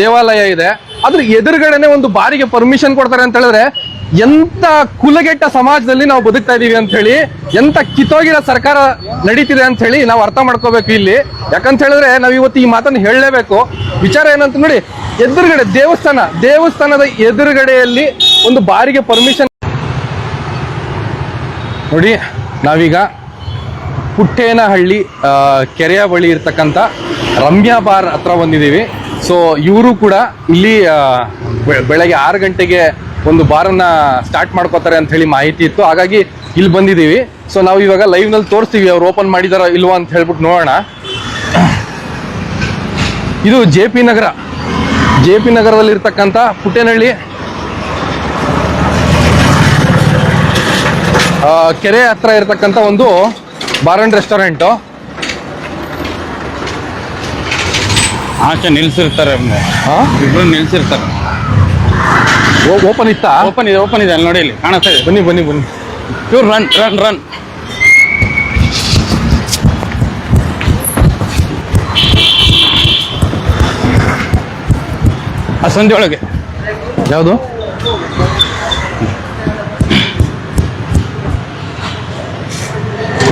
ದೇವಾಲಯ ಇದೆ. ಅದ್ರ ಎದುರುಗಡೆನೆ ಒಂದು ಬಾರಿಗೆ ಪರ್ಮಿಷನ್ ಕೊಡ್ತಾರೆ ಅಂತ ಹೇಳಿದ್ರೆ ಎಂತ ಕುಲಗೆಟ್ಟ ಸಮಾಜದಲ್ಲಿ ನಾವು ಬದುಕ್ತಾ ಇದೀವಿ ಅಂತ ಹೇಳಿ, ಎಂತ ಕಿತ್ತೋಗಿರೋ ಸರ್ಕಾರ ನಡೀತಿದೆ ಅಂತ ಹೇಳಿ ನಾವು ಅರ್ಥ ಮಾಡ್ಕೋಬೇಕು ಇಲ್ಲಿ. ಯಾಕಂತ ಹೇಳಿದ್ರೆ ನಾವು ಇವತ್ತು ಈ ಮಾತನ್ನು ಹೇಳಲೇಬೇಕು. ವಿಚಾರ ಏನಂತ ನೋಡಿ, ಎದುರುಗಡೆ ದೇವಸ್ಥಾನ, ದೇವಸ್ಥಾನದ ಎದುರುಗಡೆಯಲ್ಲಿ ಒಂದು ಬಾರಿಗೆ ಪರ್ಮಿಷನ್ ನೋಡಿ, ನಾವೀಗ ಪುಟ್ಟೇನಹಳ್ಳಿ ಕೆರೆಯ ಬಳಿ ಇರ್ತಕ್ಕಂಥ ರಮ್ಯಾ ಬಾರ್ ಹತ್ರ ಬಂದಿದ್ದೀವಿ. ಸೊ ಇವರು ಕೂಡ ಇಲ್ಲಿ ಬೆಳಗ್ಗೆ ಆರು ಗಂಟೆಗೆ ಒಂದು ಬಾರನ್ನ ಸ್ಟಾರ್ಟ್ ಮಾಡ್ಕೋತಾರೆ ಅಂತ ಹೇಳಿ ಮಾಹಿತಿ ಇತ್ತು. ಹಾಗಾಗಿ ಇಲ್ಲಿ ಬಂದಿದ್ದೀವಿ. ಸೊ ನಾವು ಇವಾಗ ಲೈವ್ನಲ್ಲಿ ತೋರಿಸ್ತೀವಿ ಅವ್ರು ಓಪನ್ ಮಾಡಿದಾರೋ ಇಲ್ವಾ ಅಂತ ಹೇಳ್ಬಿಟ್ಟು ನೋಡೋಣ. ಇದು J P Nagar. J P ನಗರದಲ್ಲಿ ಇರ್ತಕ್ಕಂಥ ಪುಟ್ಟೇನಹಳ್ಳಿ ಕೆರೆ ಹತ್ರ ಇರತಕ್ಕಂಥ ಒಂದು ಬಾರ್ ಅಂಡ್ ರೆಸ್ಟೋರೆಂಟು. ಆಚೆ ನಿಲ್ಸಿರ್ತಾರೆ ಇಬ್ಬರು ನಿಲ್ಸಿರ್ತಾರೆ. ಓಪನ್ ಇತ್ತಾ? ಓಪನ್ ಇದೆ ಓಪನ್ ಇದೆ ಅಲ್ಲಿ ನೋಡಿ ಇಲ್ಲಿ ಕಾಣಿಸ್ತಾ ಇದೆ. ಬನ್ನಿ ಬನ್ನಿ ಬನ್ನಿ. ಪ್ಯೂರ್ ರನ್ ರನ್ ರನ್ ಆ ಸಂಜೆ ಒಳಗೆ. ಯಾವುದು?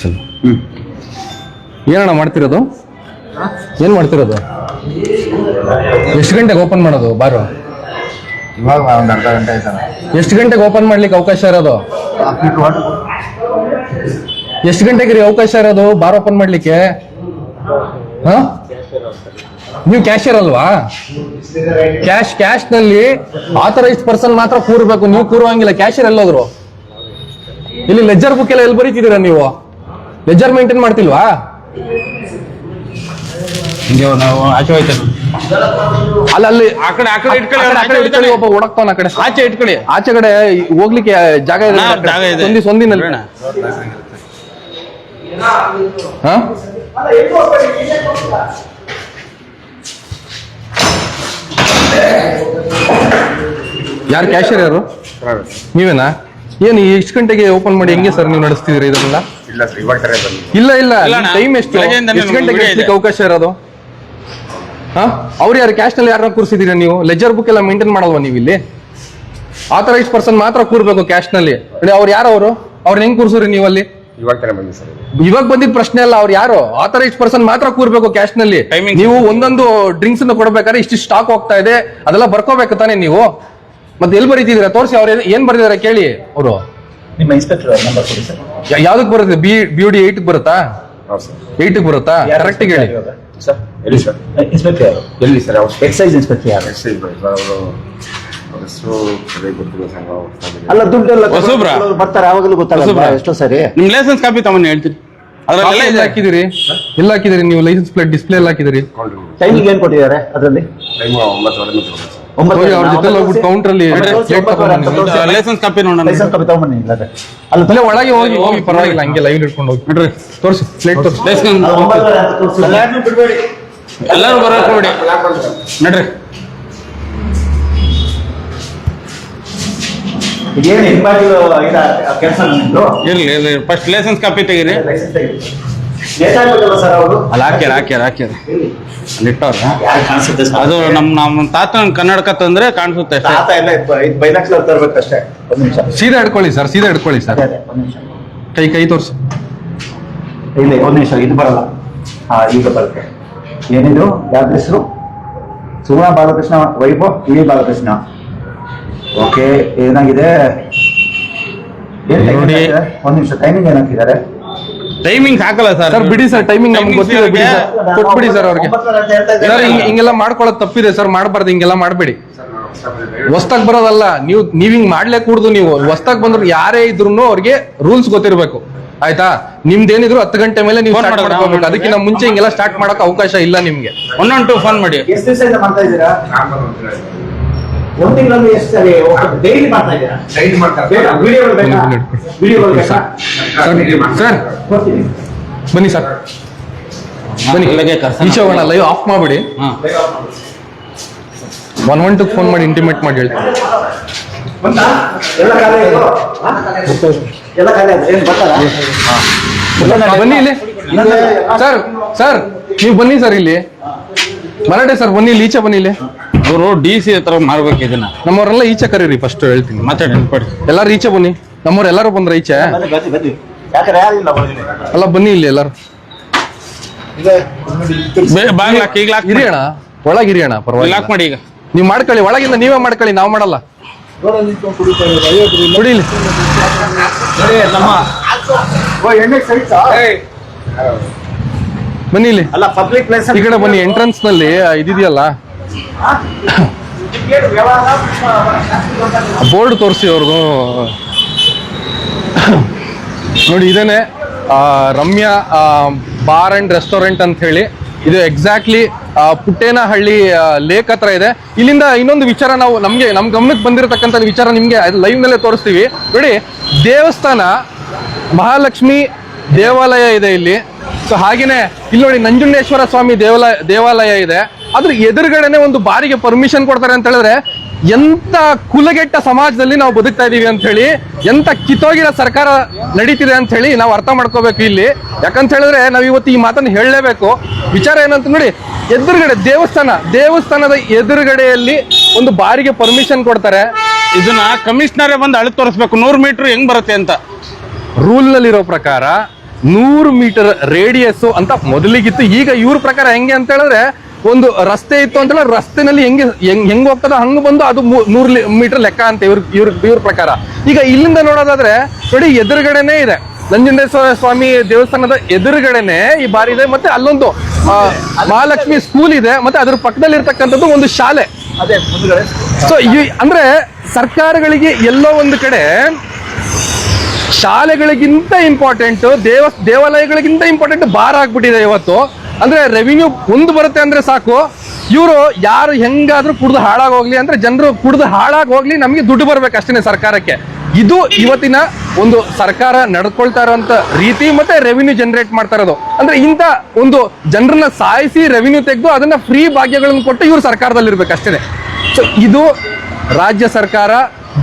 ಸರಿ ಏನಣ್ಣ ಮಾಡ್ತಿರೋದು? ಏನ್ ಮಾಡ್ತಿರೋದು? ಎಷ್ಟು ಗಂಟೆಗೆ ಓಪನ್ ಮಾಡೋದು ಬಾರು? ಇವಾಗ ಒಂದು ಅರ್ಧ ಗಂಟೆ ಆಯ್ತಲ್ಲ ಎಷ್ಟು ಗಂಟೆಗೆ ಓಪನ್ ಮಾಡ್ಲಿಕ್ಕೆ ಅವಕಾಶ ಇರೋದು? ಎಷ್ಟು ಗಂಟೆಗೆ ರೀ ಅವಕಾಶ ಇರೋದು? ಬಾರ್ ಓಪನ್ ಮಾಡ್ಲಿಕ್ಕೆ? ನೀವು ಕ್ಯಾಶಿಯರ್ ಅಲ್ವಾ? ಕ್ಯಾಶ್ ಕ್ಯಾಶ್ನಲ್ಲಿ ಆಥರೈಸ್ಡ್ ಪರ್ಸನ್ ಮಾತ್ರ ಕೂರ್ಬೇಕು. ನೀವು ಕೂರುವಂಗಿಲ್ಲ. ಕ್ಯಾಶಿಯರ್ ಎಲ್ಲೋದ್ರು. ಇಲ್ಲಿ ಲೆಜರ್ ಬುಕ್ ಎಲ್ಲ ಎಲ್ಲಿ ಬರೀತಿದ್ದೀರಾ ನೀವು? ಲೆಜರ್ ಮೇಂಟೈನ್ ಮಾಡ್ತಿಲ್ವಾ? ನಾವು ಆಚೆ ಹೋಯ್ತೇವೆ ಅಲ್ಲ ಅಲ್ಲಿ ಆ ಕಡೆ ಆ ಕಡೆ ಇಟ್ಕೊಳ್ಳಿ ಆ ಆ ಕಡೆ ಇಟ್ಕೊಳ್ಳಿ, ಒಬ್ಬ ಓಡಕ್ತಾವನ ಆ ಕಡೆ. ಆಚೆ ಇಟ್ಕೊಳ್ಳಿ. ಆಚೆ ಕಡೆ ಹೋಗ್ಲಿಕ್ಕೆ ಜಾಗ ಇದೆ. ಜಾಗ ಇದೆ. ಸಂಧಿ ಸಂದಿನಲ್ಲಿ ಹಾ? ಯಾರು ಕ್ಯಾಶಿಯರ್ ಯಾರು? ನೀವೇನಾ? ಏನು ಎಷ್ಟು ಗಂಟೆಗೆ ಓಪನ್ ಮಾಡಿ ಹೆಂಗೆ ಸರ್ ನೀವು ನಡೆಸ್ತಿದ್ರಿ ಇದನ್ನೆಲ್ಲ? ಇಲ್ಲ ಸರ್ ಇವಾಗ ತರ ಇಲ್ಲ ಟೈಮ್ ಎಷ್ಟು? ಎಷ್ಟು ಗಂಟೆಗೆ ಇಡ್ಲಿಕ್ಕೆ ಅವಕಾಶ ಇರೋದು? ಹಾ? ಅವ್ರು ಯಾರು ಕ್ಯಾಶ್ನಲ್ಲಿ ಯಾರನ್ನ ಕೂರಿಸಿದೀರಾ ನೀವು? ಲೆಜರ್ ಬುಕ್ ಎಲ್ಲ ಮೇಂಟೈನ್ ಮಾಡಲ್ವಾ ನೀವು ಇಲ್ಲಿ? ಆಥರೈಸ್ ಪರ್ಸನ್ ಮಾತ್ರ ಕೂರ್ಬೇಕು ಕ್ಯಾಶ್ನಲ್ಲಿ. ಅವ್ರು ಯಾರು ಅವರು? ಅವ್ರನ್ನ ಹೆಂಗ್ ಕೂರಿಸ್ರಿ ನೀವು ಅಲ್ಲಿ? ಇವಾಗ ಸರ್ ಇವಾಗ ಬಂದಿದ್ ಪ್ರಶ್ನೆ ಅಲ್ಲ ಅವ್ರು ಯಾರು? ಆಥರೈಸ್ಡ್ ಪರ್ಸನ್ ಮಾತ್ರ ಕೂರ್ಬೇಕು ಕ್ಯಾಶ್ನಲ್ಲಿ. Timing. ನೀವು ಒಂದೊಂದು ಡ್ರಿಂಕ್ಸ್ ಅನ್ನು ಕೊಡ್ಬೇಕಾದ್ರೆ ಇಷ್ಟು ಸ್ಟಾಕ್ ಹೋಗ್ತಾ ಇದೆ ಅದೆಲ್ಲ ಬರ್ಕೋಬೇಕು ತಾನೇ ನೀವು? ಮತ್ತೆ ಎಲ್ಲಿ ಬರೀತಿದ್ದೀರಾ? ತೋರಿಸಿ ಅವ್ರು ಏನ್- ಏನ್ ಬರ್ದಿದ್ದಾರೆ ಕೇಳಿ ಅವರು. ನಿಮ್ಮ ಇನ್ಸ್ಪೆಕ್ಟರ್ ನಂಬರ್ ಕೊಡಿ ಸರ್. ಯಾವ್ದಕ್ ಬರುತ್ತೆ? ಬಿ ಬ್ಯೂ ಡಿ ಏಟ್ ಬರುತ್ತಾ? ಹೌದು ಸರ್. ಏಟ್ ಬರುತ್ತಾ? ಕರೆಕ್ಟ್ ಹೇಳಿ. ಸರ್. ಎಲ್ಲಿ ಸರ್? ಇನ್ಸ್ಪೆಕ್ಟರ್ ಯಾರು? ಎಲ್ಲಿ ಸರ್? ಅವ್ರು ಎಕ್ಸೈಸ್ ಇನ್ಸ್ಪೆಕ್ಟರ್ ಯಾರು? ಅವ್ರ ಹೆಸರು ಗೊತ್ತಿಲ್ಲ ಅಲ್ಲ ದುಡ್ಡೆಲ್ಲ ಹೊಸಬ್ರಾ? ಬರ್ತಾರೆ ಯಾವಾಗಲೂ ಗೊತ್ತಾಗಲ್ಲ ಹೊಸಬ್ರಾ? ಎಷ್ಟೋ ಸರಿ. ನಿಮ್ ಲೈಸೆನ್ಸ್ ಕಾಪಿ ತಗೊಂಡು ಹೇಳ್ತೀನಿ. ಅದ್ರಲ್ಲೆಲ್ಲ ಎಲ್ಲ ಇದೆ. ಹಾಕಿದಿರಿ ಎಲ್ಲ ಹಾಕಿದಿರಿ ನೀವು ಲೈಸೆನ್ಸ್ ಪ್ಲೇಟ್ ಡಿಸ್ಪ್ಲೇ ಎಲ್ಲ ಹಾಕಿದಿರಿ ಟೈಮಿಂಗ್ ಏನ್ ಕೊಟ್ಟಿದ್ದಾರೆ ಅದರಲ್ಲಿ? ಟೈಮ್ ಒಂಬತ್ತುವರೆ ನಿಮಿಷ ಸರ್. ಒಂಬತ್ತು ಹೋಗಿ ಅವ್ರ ಜೊತೆ ಹೋಗ್ಬಿಟ್ಟು ಕೌಂಟರ್ ಅಲ್ಲಿ ಲೈಸೆನ್ಸ್ ಕಾಪಿ ನೋಡೋಣ ಲೈಸೆನ್ಸ್ ಕಾಪಿ ತಗೊಂಬನ್ನಿ ಇಲ್ಲಾಂದ್ರೆ ಅಲ್ಲ ಅಲ್ಲೇ ಒಳಗೆ ಹೋಗಿ ಹೋಗಿ ಪರವಾಗಿಲ್ಲ ಹಂಗೆ ಲೈವ್ ಇಟ್ಕೊಂಡು ಹೋಗಿ. ನೋಡ್ರಿ ತೋರಿಸಿ ಪ್ಲೇಟ್ ತೋರಿಸಿ. ಲೈಸೆನ್ಸ್. ಎಲ್ಲರೂ ಬರೋಕ್ ನೋಡಿ ನೋಡ್ರಿ. ಇದೇನು ಹಿಂಬಾಗಿ ಕೆಲಸ ನಿಮ್ದು? ಇರ್ಲಿ ಇರ್ಲಿ. ಫಸ್ಟ್ ಲೈಸೆನ್ಸ್ ಕಾಪಿ ತೆಗೀರಿ. ಲೈಸೆನ್ಸ್ ತೆಗೀರಿ. ಲೇಟ್ ಸರ್ ಅವರು? ಅಲ್ಲಿ ಹಾಕ್ಯಾರ ಹಾಕ್ಯಾರ ಹಾಕ್ಯಾರ. ಯಾರು ಕಾಣಿಸುತ್ತೆ ಸರ್ ಅದು ನಮ್ ನಮ್ಮ ತಾತನ ಕನ್ನಡಕ ತಂದ್ರೆ ಕಾಣಿಸುತ್ತೆ ಅಷ್ಟೇ. ತಾತ ಎಲ್ಲ ಇದು ಬೈನಾಕ್ಸ್ ತರ್ಬೇಕಷ್ಟೇ. ಒಂದ್ ನಿಮಿಷ. ಸೀದಾ ಹಿಡ್ಕೊಳ್ಳಿ ಸರ್ ಸೀದಾ ಹಿಡ್ಕೊಳ್ಳಿ ಸರ್ ಒಂದ್ ನಿಮಿಷ. ಕೈ ಕೈ ತೋರಿಸಿ. ಇಲ್ಲ ಒಂದ್ ನಿಮಿಷ ಇದು ಬರಲ್ಲ. ಹಾ ಈಗ ಬರುತ್ತೆ. ಏನಿದು ಯಾವ್ದು ಹೆಸರು? ಸುಮಾ ಬಾಲಕೃಷ್ಣ ವೈಭವ್ ಇಳಿ ಬಾಲಕೃಷ್ಣ. ಓಕೆ ಏನಾಗಿದೆ? ನೋಡಿ. ಒಂದ್ ನಿಮಿಷ ಟೈಮಿಂಗ್ ಏನ್ ಹಾಕಿದ್ದಾರೆ? ಟೈಮಿಂಗ್ ಹಾಕಲ್ಲ ಸರ್ ಸರ್ ಬಿಡಿ ಸರ್ ಟೈಮಿಂಗ್ ನಮ್ಗೆ ಗೊತ್ತಿದೆ ಬಿಡಿ ಸರ್ ಕೊಟ್ಬಿಡಿ ಸರ್ ಅವ್ರಿಗೆ. ಸರ್ ಹಿಂಗ್- ಹಿಂಗೆಲ್ಲ ಮಾಡ್ಕೊಳ್ಳೋದು ತಪ್ಪಿದೆ ಸರ್ ಮಾಡಬಾರ್ದು ಹಿಂಗೆಲ್ಲ ಮಾಡಬೇಡಿ. ಹೊಸ್ದಾಗ್ ಬರೋದಲ್ಲ ನೀವು ನೀವ್ ಹಿಂಗ್ ಮಾಡ್ಲೇ ಕೂಡ್ದು ನೀವು. ಹೊಸ್ದಾಗ್ ಬಂದ್ರು ಯಾರೇ ಇದ್ರು ಅವ್ರಿಗೆ ರೂಲ್ಸ್ ಗೊತ್ತಿರ್ಬೇಕು. ಆಯ್ತಾ? ನಿಮ್ದೇನಿದ್ರು ಹತ್ತು ಗಂಟೆ ಮೇಲೆ ನೀವು Phone ಸ್ಟಾರ್ಟ್? ಮಾಡ್ಕೋಬೇಕು. ಅದಕ್ಕಿಂತ ಮುಂಚೆ ಹಿಂಗೆಲ್ಲ ಸ್ಟಾರ್ಟ್ ಮಾಡಕ್ ಅವಕಾಶ ಇಲ್ಲ ನಿಮ್ಗೆ. ಒನ್ ಒನ್ ಟು ಫೋನ್ ಮಾಡಿ. ಎಷ್ಟು ಮಾಡ್ತಾ ಇದ್ದೀರಾ? ಒಂದ್ ತಿಂಗಳಲ್ಲಿ ಎಷ್ಟು ಸರಿ ಡೈಲಿ ಮಾಡ್ತಾ ಇದ್ದೀರಾ? ಡೈಲಿ ಮಾಡ್ತಾರೆ ಬೇಡ ವಿಡಿಯೋಗಳು ಬೇಕಾ ವಿಡಿಯೋಗಳು ಬೇಕಾ ಸರ್ ಬನ್ನಿ ಸರ್. ಬನ್ನಿ. ಇಲ್ಲಿಗೆ ಹೋಗೋಣ ಲೈವ್ ಆಫ್ ಮಾಡಿಬಿಡಿ. ಹಾ. ಒನ್ ಒನ್ ಟು ಫೋನ್ ಮಾಡಿ ಇಂಟಿಮೇಟ್ ಮಾಡಿ ಹೇಳಿ ಬನ್ನಿ ಇಲ್ಲಿ. ಸರ್ ಸರ್ ನೀವು ಬನ್ನಿ ಸರ್ ಇಲ್ಲಿ. ಮರಾಠೆ ಸರ್ ಬನ್ನಿ ಇಲ್ಲಿ ಈಚೆ ಬನ್ನಿ ಇಲ್ಲಿ. ಅವರು ಡಿ ಸಿ ಹತ್ರ ಮಾಡ್ಬೇಕು ಇದನ್ನ. ನಮ್ಮವರೆಲ್ಲ ಈಚೆ ಕರೀರಿ ಫಸ್ಟ್ ಹೇಳ್ತೀನಿ. ಮಾತಾಡಿ ನೆನ್ಪಡಿ ಎಲ್ಲಾರು ಈಚೆ ಬನ್ನಿ. ನಮ್ಮವ್ರು ಎಲ್ಲರೂ ಬಂದ್ರ ಈಚೆ. ಅಲ್ಲ ಬನ್ನಿ ಇಲ್ಲಿ ಎಲ್ಲಾರು. ಬಾಗ್ಲ ಈಗ ಲಾಕ್ ಅಣ್ಣ ಒಳಗೆ ಹಿರಿಯಣ ಲಾಕ್ ಪರವಾಗಿಲ್ಲ ಮಾಡಿ ಈಗ. ನೀವು ಮಾಡ್ಕೊಳ್ಳಿ ಒಳಗಿಂದ ನೀವೇ ಮಾಡ್ಕೊಳ್ಳಿ ನಾವು ಮಾಡಲ್ಲ. ನೋಡಿ ಇಲ್ಲಿ. ಬನ್ನಿ ಇಲ್ಲಿ. ಅಲ್ಲ ಪಬ್ಲಿಕ್ ಪ್ಲೇಸ್ ಈ ಕಡೆ ಬನ್ನಿ ಎಂಟ್ರೆನ್ಸ್ನಲ್ಲಿ ಇದೆಯಲ್ಲ ಬೋರ್ಡ್ ತೋರಿಸಿ ಅವ್ರದ್ದು ನೋಡಿ ಇದೇನೆ ರಮ್ಯಾ ಬಾರ್ ಅಂಡ್ ರೆಸ್ಟೋರೆಂಟ್ ಅಂತ ಹೇಳಿ. ಇದು ಎಕ್ಸಾಕ್ಟ್ಲಿ ಪುಟ್ಟೇನಹಳ್ಳಿ ಲೇಕ್ ಹತ್ರ ಇದೆ. ಇಲ್ಲಿಂದ ಇನ್ನೊಂದು ವಿಚಾರ ನಾವು ನಮಗೆ ನಮ್ಮ ಗಮನಕ್ಕೆ ಬಂದಿರತಕ್ಕಂಥ ವಿಚಾರ ನಿಮಗೆ ಲೈವ್ ನಲ್ಲೇ ತೋರಿಸ್ತೀವಿ. ನೋಡಿ ದೇವಸ್ಥಾನ ಮಹಾಲಕ್ಷ್ಮಿ ದೇವಾಲಯ ಇದೆ ಇಲ್ಲಿ. ಸೊ ಹಾಗೇನೆ ಇಲ್ಲಿ ನೋಡಿ ನಂಜುಂಡೇಶ್ವರ ಸ್ವಾಮಿ ದೇವಾಲಯ ದೇವಾಲಯ ಇದೆ. ಅದ್ರ ಎದುರುಗಡೆನೆ ಒಂದು ಬಾರಿಗೆ ಪರ್ಮಿಷನ್ ಕೊಡ್ತಾರೆ ಅಂತ ಹೇಳಿದ್ರೆ ಎಂತ ಕುಲಗೆಟ್ಟ ಸಮಾಜದಲ್ಲಿ ನಾವು ಬದುಕ್ತಾ ಇದೀವಿ ಅಂತ ಹೇಳಿ ಎಂತ ಕಿತ್ತೋಗಿರೋ ಸರ್ಕಾರ ನಡೀತಿದೆ ಅಂತ ಹೇಳಿ ನಾವು ಅರ್ಥ ಮಾಡ್ಕೋಬೇಕು ಇಲ್ಲಿ. ಯಾಕಂತ ಹೇಳಿದ್ರೆ ನಾವು ಇವತ್ತು ಈ ಮಾತನ್ನು ಹೇಳಲೇಬೇಕು. ವಿಚಾರ ಏನಂತ ನೋಡಿ ಎದುರುಗಡೆ ದೇವಸ್ಥಾನ ದೇವಸ್ಥಾನದ ಎದುರುಗಡೆಯಲ್ಲಿ ಒಂದು ಬಾರಿಗೆ ಪರ್ಮಿಷನ್ ಕೊಡ್ತಾರೆ. ಇದನ್ನ ಕಮಿಷನರೇ ಬಂದು ಅಳು ತೋರಿಸ್ಬೇಕು. ನೂರು ಮೀಟರ್ ಹೆಂಗ್ ಬರುತ್ತೆ ಅಂತ. ರೂಲ್ ನಲ್ಲಿರೋ ಪ್ರಕಾರ ನೂರು ಮೀಟರ್ ರೇಡಿಯಸ್ ಅಂತ ಮೊದಲಿಗಿತ್ತು. ಈಗ ಇವ್ರ ಪ್ರಕಾರ ಹೆಂಗೆ ಅಂತ ಹೇಳಿದ್ರೆ ಒಂದು ರಸ್ತೆ ಇತ್ತು ಅಂತ ಹೇಳಿದ್ರೆ ರಸ್ತೆನಲ್ಲಿ ಹೆಂಗೆ ಹೆಂಗ್ ಹೆಂಗ್ ಹೋಗ್ತದ ಹಂಗ ಬಂದು ಅದು ನೂರು ಮೀಟರ್ ಲೆಕ್ಕ ಅಂತ ಇವ್ರ ಇವ್ರ ಇವ್ರ ಪ್ರಕಾರ. ಈಗ ಇಲ್ಲಿಂದ ನೋಡೋದಾದ್ರೆ ನೋಡಿ ಎದುರುಗಡೆನೆ ಇದೆ. ನಂಜುಂಡೇಶ್ವರ ಸ್ವಾಮಿ ದೇವಸ್ಥಾನದ ಎದುರುಗಡೆನೆ ಈ ಬಾರಿ ಇದೆ. ಮತ್ತೆ ಅಲ್ಲೊಂದು ಮಹಾಲಕ್ಷ್ಮಿ ಸ್ಕೂಲ್ ಇದೆ. ಮತ್ತೆ ಅದ್ರ ಪಕ್ಕದಲ್ಲಿ ಇರ್ತಕ್ಕಂಥದ್ದು ಒಂದು ಶಾಲೆ. ಅದೇ ಸೊ ಅಂದ್ರೆ ಸರ್ಕಾರಗಳಿಗೆ ಎಲ್ಲೋ ಒಂದು ಕಡೆ ಶಾಲೆಗಳಿಗಿಂತ ಇಂಪಾರ್ಟೆಂಟ್ ದೇವ, ದೇವಾಲಯಗಳಿಗಿಂತ ಇಂಪಾರ್ಟೆಂಟ್ ಬಾರ್ ಆಗ್ಬಿಟ್ಟಿದೆ ಇವತ್ತು. ಅಂದ್ರೆ ರೆವಿನ್ಯೂ ಮುಂದೆ ಬರುತ್ತೆ ಅಂದ್ರೆ ಸಾಕು. ಇವರು ಯಾರು ಹೆಂಗಾದ್ರೂ ಕುಡ್ದು ಹಾಳಾಗೋಗ್ಲಿ ಅಂದ್ರೆ ಜನರು ಕುಡ್ದು ಹಾಳಾಗಿ ಹೋಗ್ಲಿ ನಮಗೆ ದುಡ್ಡು ಬರ್ಬೇಕು ಅಷ್ಟೇ ಸರ್ಕಾರಕ್ಕೆ. ಇದು ಇವತ್ತಿನ ಒಂದು ಸರ್ಕಾರ ನಡ್ಕೊಳ್ತಾ ಇರೋಂಥ ರೀತಿ ಮತ್ತೆ ರೆವಿನ್ಯೂ ಜನರೇಟ್ ಮಾಡ್ತಾ ಇರೋದು. ಅಂದ್ರೆ ಇಂಥ ಒಂದು ಜನರನ್ನ ಸಾಯಿಸಿ ರೆವಿನ್ಯೂ ತೆಗೆದು ಅದನ್ನ ಫ್ರೀ ಭಾಗ್ಯಗಳನ್ನು ಕೊಟ್ಟು ಇವರು ಸರ್ಕಾರದಲ್ಲಿ ಇರ್ಬೇಕು ಅಷ್ಟೇ ಸೊ ಇದು ರಾಜ್ಯ ಸರ್ಕಾರ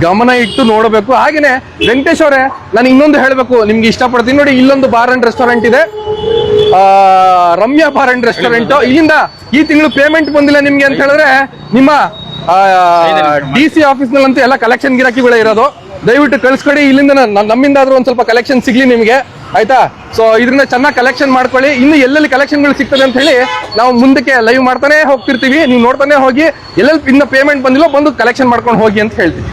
ಗಮನ ಇಟ್ಟು ನೋಡಬೇಕು. ಹಾಗೇನೆ ವೆಂಕಟೇಶ್ ಅವರೇ ನಾನು ಇನ್ನೊಂದು ಹೇಳಬೇಕು. ನಿಮ್ಗೆ ಇಷ್ಟಪಡ್ತೀನಿ ನೋಡಿ ಇಲ್ಲೊಂದು ಬಾರ್ ಅಂಡ್ ರೆಸ್ಟೋರೆಂಟ್ ಇದೆ. ಆ, ರಮ್ಯಾ ಬಾರ್ ಅಂಡ್ ರೆಸ್ಟೋರೆಂಟ್ ಇಲ್ಲಿಂದ ಈ ತಿಂಗಳು ಪೇಮೆಂಟ್ ಬಂದಿಲ್ಲ ನಿಮ್ಗೆ ಅಂತ ಹೇಳಿದ್ರೆ ನಿಮ್ಮ ಡಿ ಸಿ ಆಫೀಸ್ ನಲ್ಲಂತೂ ಎಲ್ಲ ಕಲೆಕ್ಷನ್ ಗಿರಾಕಿಗಳೇ ಇರೋದು. ದಯವಿಟ್ಟು ಕಳ್ಸ್ಕೊಡಿ. ಇಲ್ಲಿಂದ ನಮ್ಮಿಂದಾದ್ರೂ ಒಂದ್ ಸ್ವಲ್ಪ ಕಲೆಕ್ಷನ್ ಸಿಗ್ಲಿ ನಿಮಗೆ. ಆಯ್ತಾ? ಸೊ ಇದನ್ನ ಚೆನ್ನಾಗಿ ಕಲೆಕ್ಷನ್ ಮಾಡ್ಕೊಳ್ಳಿ. ಇನ್ನು ಎಲ್ಲೆಲ್ಲಿ ಕಲೆಕ್ಷನ್ಗಳು ಸಿಗ್ತದೆ ಅಂತ ಹೇಳಿ ನಾವು ಮುಂದಕ್ಕೆ ಲೈವ್ ಮಾಡ್ತಾನೆ ಹೋಗ್ತಿರ್ತೀವಿ. ನೀವು ನೋಡ್ತಾನೆ ಹೋಗಿ, ಎಲ್ಲೆಲ್ಲಿ ಇನ್ನು ಪೇಮೆಂಟ್ ಬಂದಿಲ್ಲ ಬಂದು ಕಲೆಕ್ಷನ್ ಮಾಡ್ಕೊಂಡು ಹೋಗಿ ಅಂತ ಹೇಳ್ತೀವಿ.